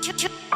ch- ch-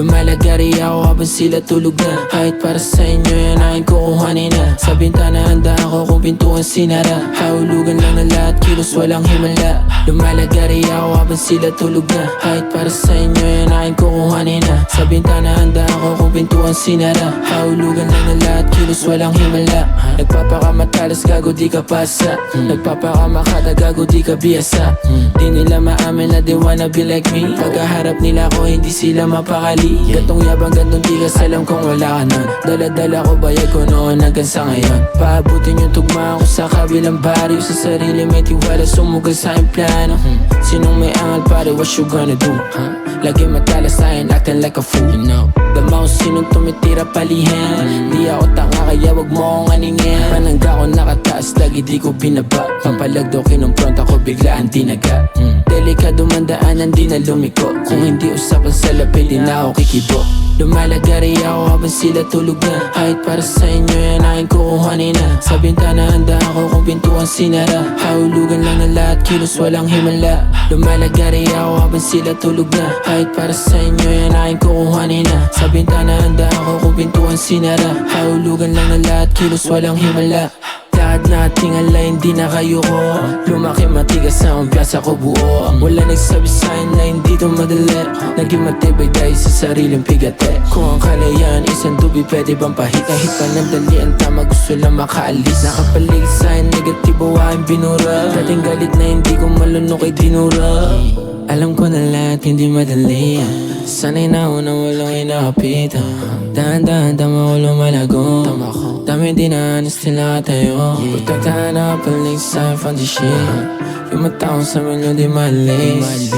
Lumalagari ako habang sila tulog na Kahit para sa inyo yan aking kukuhanin na. Sa bintana handa ako kung pintuan sinara. Kahulugan lang ng lahat, kilos walang himala. Lumalagari ako habang sila tulog na Kahit para sa inyo yan aking kukuhanin na. Sa bintana handa ako kung pintuan sinara. Kahulugan lang ng lahat, kilos walang himala. Nagpapakamatalas gago di ka pasa. Nagpapakamakata gago di ka biyasa. Di nila maamin na they wanna be like me. Pagkaharap nila ko hindi sila mapakali Gantong yabang gantong di ka salam kung wala ka nun Dala-dala ko bayad ko noon hanggang sa ngayon. Paabutin yung tugma ko sa kabilang baryo Sa sarili may tiwala sumugal sa aking plano Sinong may angal pare what you gonna do? Huh? Lagi matala sa akin acting like a fool. You know. Dama ko sinong tumitira palihan. Di ako tanga kaya wag mo akong aningin. Panangga ko nakataas lagi di ko binaba Pampalag daw kinumpronta ko biglaan tinaga. Mm. Delikado man daanan di na lumiko. Kung hindi usapan sa labi di na ako kikibo. Lumalagari ako habang sila tulog na. Kahit para sa inyo yan aking kukuhanin na. Sa bintana handa ako kung pintuan sinara. Kahulugan lang ng lahat kilos walang himala. Lumalagari ako habang sila tulog na. Kahit para sa inyo yan aking kukuhanin na. Sa bintana handa ako kung pintuan sinara. Kahulugan lang ng lahat kilos walang himala lahat nating ala hindi na kayo ko. Lumaki matigas sa umpyasa ko buo. Wala nagsabi sa'kin na hindi to madali. Naging matibay dahil sa sariling pigate Kung ang kalayaan isang dubi pwede bang pahit Kahit pa ng dali? Ang tama gusto lang makaalis. Nakapaligid sa'kin negatibo aking binura. Dating galit na hindi ko malunok kay dinura. Alam ko na lahat hindi madali. Sanay na ako na walang inahapitan Dahan-dahan tama ko lumalago Dami dinanas nila tayo. Protektahan na palig sa the shit. Yung mataong sa milyon di malis.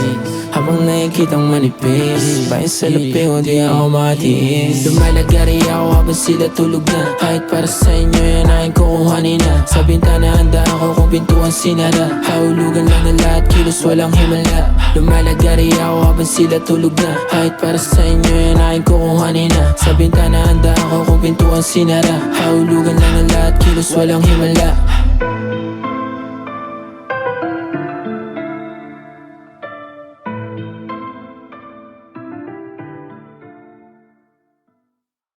Habang nakikitang manipis. Bayan sa lapi ko di ako matiis. Lumalagari ako habang sila tulog na. Kahit para sa inyo yan aking kukuhanin na. Sa bintana handa ako kung pintuan sinara Kahulugan lang ng lahat kilos walang himala. Lumalagari ako habang sila tulog na. Kahit para sa inyo yan aking kukuhanin na. Sa bintana pintuan sinara Kahulugan lang ng lahat kilos walang himala